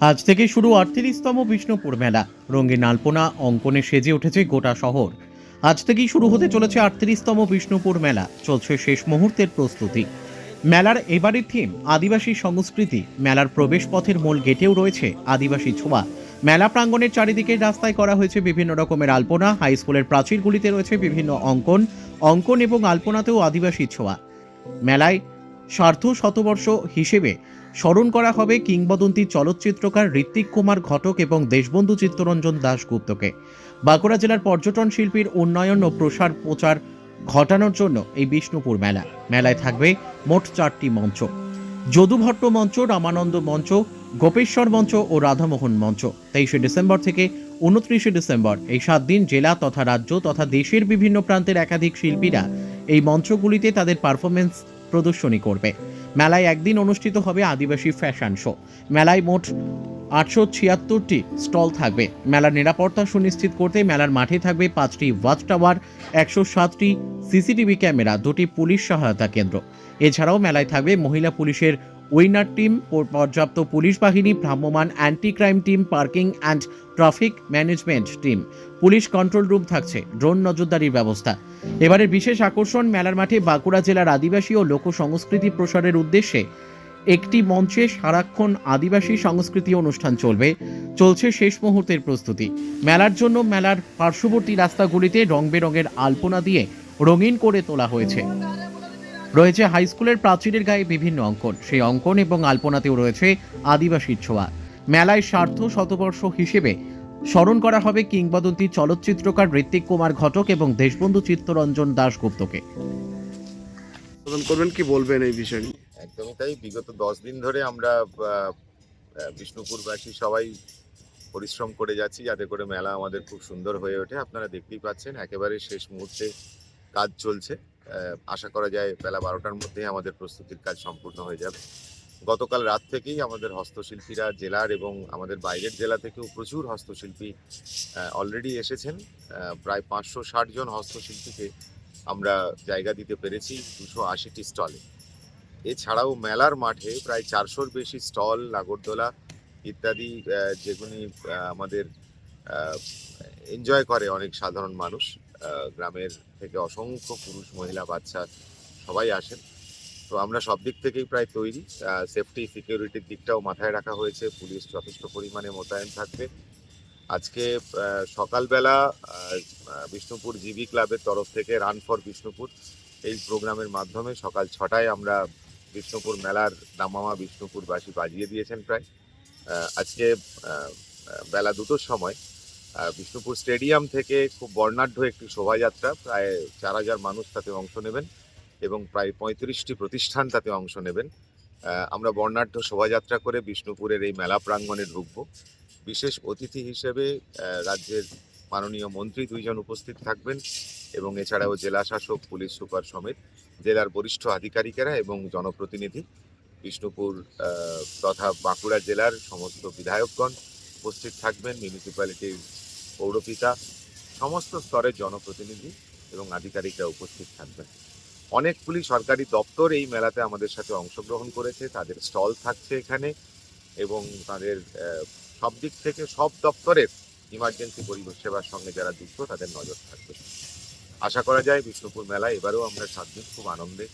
আজ থেকে শুরু আটত্রিশতম বিষ্ণুপুর মেলা। রঙিন আলপনা, অঙ্কনে সেজে উঠেছে গোটা শহর। আজ থেকেই শুরু হতে চলেছে আটত্রিশতম বিষ্ণুপুর মেলা। চলছে শেষ মুহূর্তের প্রস্তুতি। মেলার এবারের থিম আদিবাসী সংস্কৃতি। মেলার প্রবেশ পথের মূল গেটেও রয়েছে আদিবাসী ছোঁয়া। মেলা প্রাঙ্গণের চারিদিকে রাস্তায় করা হয়েছে বিভিন্ন রকমের আলপনা। হাই স্কুলের প্রাচীরগুলিতে রয়েছে বিভিন্ন অঙ্কন। অঙ্কন এবং আলপনাতেও আদিবাসী ছোঁয়া। মেলায় সার্ধ শতবর্ষ হিসেবে স্মরণ করা হবে কিংবদন্তি চলচ্চিত্রকার ঋত্বিক কুমার ঘটক এবং দেশবন্ধু চিত্তরঞ্জন দাশগুপ্তকে। বাঁকুড়া জেলার পর্যটন শিল্পীর উন্নয়ন ও প্রসার প্রচার ঘটানোর জন্য এই বিষ্ণুপুর মেলা। মেলায় থাকবে মোট চারটি মঞ্চ। যদুভট্ট মঞ্চ, রামানন্দ মঞ্চ, গোপেশ্বর মঞ্চ ও রাধামোহন মঞ্চ। তেইশে ডিসেম্বর থেকে উনত্রিশে ডিসেম্বর এই সাত দিন জেলা তথা রাজ্য তথা দেশের বিভিন্ন প্রান্তের একাধিক শিল্পীরা এই মঞ্চগুলিতে তাদের পারফরমেন্স প্রদর্শনী করবে। মেলায় একদিন অনুষ্ঠিত হবে আদিবাসী ফ্যাশন শো। মেলায় মোট আটশো ছিয়াত্তরটি স্টল থাকবে। মেলার নিরাপত্তা সুনিশ্চিত করতে মেলার মাঠে থাকবে পাঁচটি ওয়াচ টাওয়ার, একশো সাতটি সিসিটিভি ক্যামেরা, দুটি পুলিশ সহায়তা কেন্দ্র। এছাড়াও মেলায় থাকবে মহিলা পুলিশের উইনার টিম পর্যাপ্ত পুলিশ বাহিনী, ভ্রাম্যমাণ anti crime team parking and traffic management team police control room থাকছে ড্রোন নজরদারির ব্যবস্থা। এবারের বিশেষ আকর্ষণ মেলার মাঠে বাঁকুড়া জেলার আদিবাসী ও লোক সংস্কৃতি প্রসারের উদ্দেশ্যে একটি মঞ্চে সারাক্ষণ আদিবাসী সংস্কৃতি অনুষ্ঠান চলবে, চলছে শেষ মুহূর্তের প্রস্তুতি। মেলার জন্য মেলার পার্শ্ববর্তী রাস্তাগুলিতে রং বেরঙের আলপনা দিয়ে রঙিন করে তোলা হয়েছে। রয়েছে হাই স্কুলের প্রাচীরের গায়ে বিভিন্ন অঙ্কন। সেই অঙ্কন এবং আলপনাতেও রয়েছে আদিবাসীর ছোঁয়া। মেলায় স্বার্থ শতবর্ষ হিসেবে স্মরণ করা হবে কিংবদন্তি চলচ্চিত্রকার ঋত্বিক কুমার ঘটক এবং দেশবন্ধু চিত্তরঞ্জন দাশগুপ্তকে। করবেন কি বলবেন এই বিষয় একদমই তাই। বিগত দশ দিন ধরে আমরা বিষ্ণুপুরবাসী সবাই পরিশ্রম করে যাচ্ছি যাতে করে মেলা আমাদের খুব সুন্দর হয়ে ওঠে। আপনারা দেখতেই পাচ্ছেন একেবারে শেষ মুহূর্তে কাজ চলছে। আশা করা যায় বেলা বারোটার মধ্যে আমাদের প্রস্তুতির কাজ সম্পূর্ণ হয়ে যাবে। গতকাল রাত থেকেই আমাদের হস্তশিল্পীরা জেলার এবং আমাদের বাইরের জেলা থেকেও প্রচুর হস্তশিল্পী অলরেডি এসেছেন। প্রায় পাঁচশো ষাট জন হস্তশিল্পীকে আমরা জায়গা দিতে পেরেছি দুশো আশিটি স্টলে। এছাড়াও মেলার মাঠে প্রায় চারশোর বেশি স্টল নাগরদোলা ইত্যাদি যেগুলি আমাদের এনজয় করে অনেক সাধারণ মানুষ। গ্রামের থেকে অসংখ্য পুরুষ, মহিলা, বাচ্চা সবাই আসেন। তো আমরা সব দিক থেকেই প্রায় তৈরি। সেফটি সিকিউরিটির দিকটাও মাথায় রাখা হয়েছে। পুলিশ যথেষ্ট পরিমাণে মোতায়েন থাকবে। আজকে সকালবেলা বিষ্ণুপুর জিবি ক্লাবের তরফ থেকে রান ফর বিষ্ণুপুর এই প্রোগ্রামের মাধ্যমে সকাল ছটায় আমরা বিষ্ণুপুর মেলার দামামা বিষ্ণুপুরবাসী বাজিয়ে দিয়েছেন প্রায়। আজকে বেলা দুটোর সময় বিষ্ণুপুর স্টেডিয়াম থেকে খুব বর্ণাঢ্য একটি শোভাযাত্রা। প্রায় চার হাজার মানুষ তাতে অংশ নেবেন এবং প্রায় পঁয়ত্রিশটি প্রতিষ্ঠান তাতে অংশ নেবেন। আমরা বর্ণাঢ্য শোভাযাত্রা করে বিষ্ণুপুরের এই মেলা প্রাঙ্গণে ঢুকবো। বিশেষ অতিথি হিসেবে রাজ্যের মাননীয় মন্ত্রী দুইজন উপস্থিত থাকবেন এবং এছাড়াও জেলা শাসক পুলিশ সুপার সমেত জেলার বরিষ্ঠ আধিকারিকেরা এবং জনপ্রতিনিধি। বিষ্ণুপুর তথা বাঁকুড়া জেলার সমস্ত বিধায়কগণ উপস্থিত থাকবেন। মিউনিসিপ্যালিটির পৌরপিতা, সমস্ত স্তরের জনপ্রতিনিধি এবং আধিকারিকরা উপস্থিত থাকবেন। অনেকগুলি সরকারি দপ্তর এই মেলাতে আমাদের সাথে অংশগ্রহণ করেছে, তাদের স্টল থাকছে এখানে এবং তাদের সব দিক থেকে সব দপ্তরের ইমার্জেন্সি পরিষেবার সঙ্গে যারা যুক্ত তাদের নজর থাকবে। আশা করা যায় বিষ্ণুপুর মেলা এবারেও আমরা সাত দিন খুব আনন্দে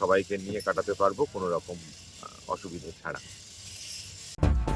সবাইকে নিয়ে কাটাতে পারব কোনো রকম অসুবিধে ছাড়া।